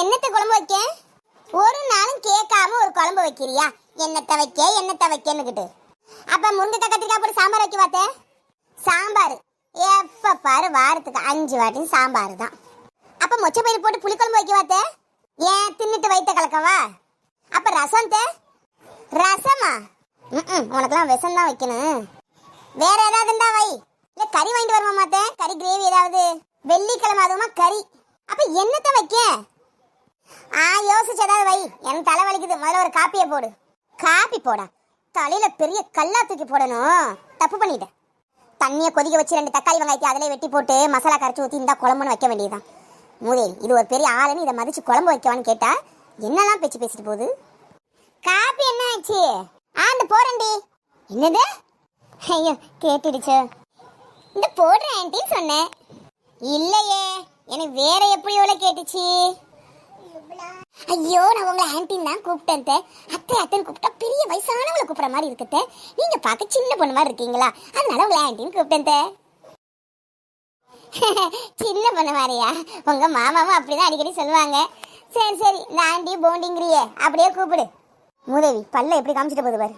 என்னத்த குழம்பு வைக்க ஒரு நாளும் கேட்காம ஒரு குழம்பு வைக்கிறியா? என்னத்த வைக்க என்னத்த வைக்கன்னுக்கிட்டு அப்ப முருங்கைக்காய் கத்திரிக்காய் போட்டு சாம்பார் வைக்க பார்த்தேன் சாம்பார். எப்ப பாரு வாரத்துக்கு அஞ்சு வாட்டி சாம்பார் தான். அப்ப மொச்சை பயிர் போட்டு புளிக்குழம்பு வைக்க பார்த்தேன் ஏன் தின்னுட்டு வைத்த கலக்கவா? அப்ப ரசம் தே. ரசமா? ம் உனக்கெல்லாம் விஷம் தான் வைக்கணும். வேற ஏதாவது இருந்தா வை. இல்ல கறி வாங்கிட்டு வருமா மாத்தேன் கறி கிரேவி ஏதாவது? வெள்ளிக்கிழமை அதுவுமா கறி. அப்ப என்னத்த வைக்க? ஆ யோசிச்சு ஏதாவது வை. எனக்கு தலை வலிக்குது. முதல்ல ஒரு காப்பியை போடு. காப்பி போடா. தலையில பெரிய கல்லா தூக்கி போடணும். தப்பு பண்ணிட்டேன் தண்ணியை கொதிக்க வச்சு ரெண்டு தக்காளி வெங்காயத்தை அதிலே வெட்டி போட்டு மசாலா கரைச்சி ஊற்றி இந்த குழம்புன்னு வைக்க வேண்டியதுதான். மூதேவி இது ஒரு பெரிய ஆளுன்னு இதை மதிச்சு குழம்பு வைக்கவான்னு கேட்டா என்னெல்லாம் பேச்சு பேசிட்டு போகுது? காப்பி என்ன ஆச்சு? ஆ இந்த போறேன்டி. என்னது? ஐயோ கேட்டுடுச்சு. இந்த போடுறேன் ஆன்ட்டின்னு சொன்னேன். இல்லையே. எனக்கு வேற எப்படி எவ்வளோ கேட்டுச்சு. ஐயோ நான் உங்களை ஆன்டின் தான் கூப்பிட்டேன் அத்தை அத்தைன்னு கூப்பிட்டா பெரிய வயசானவங்களை கூப்பிடுற மாதிரி இருக்கத்தே நீங்க பார்க்க சின்ன பொண்ணு மாதிரி இருக்கீங்களா? அதனால உங்களை ஆன்ட்டின்னு கூப்பிட்டேன் சின்ன பொண்ணு மாதிரியா? உங்க மாமாவும் அப்படிதான் அடிக்கடி சொல்லுவாங்க. சரி சரி இந்த ஆண்டி போண்டிங்கிறியே அப்படியே கூப்பிடு. முதவி பல்ல எப்படி காமிச்சிட்டு போகுது பாரு.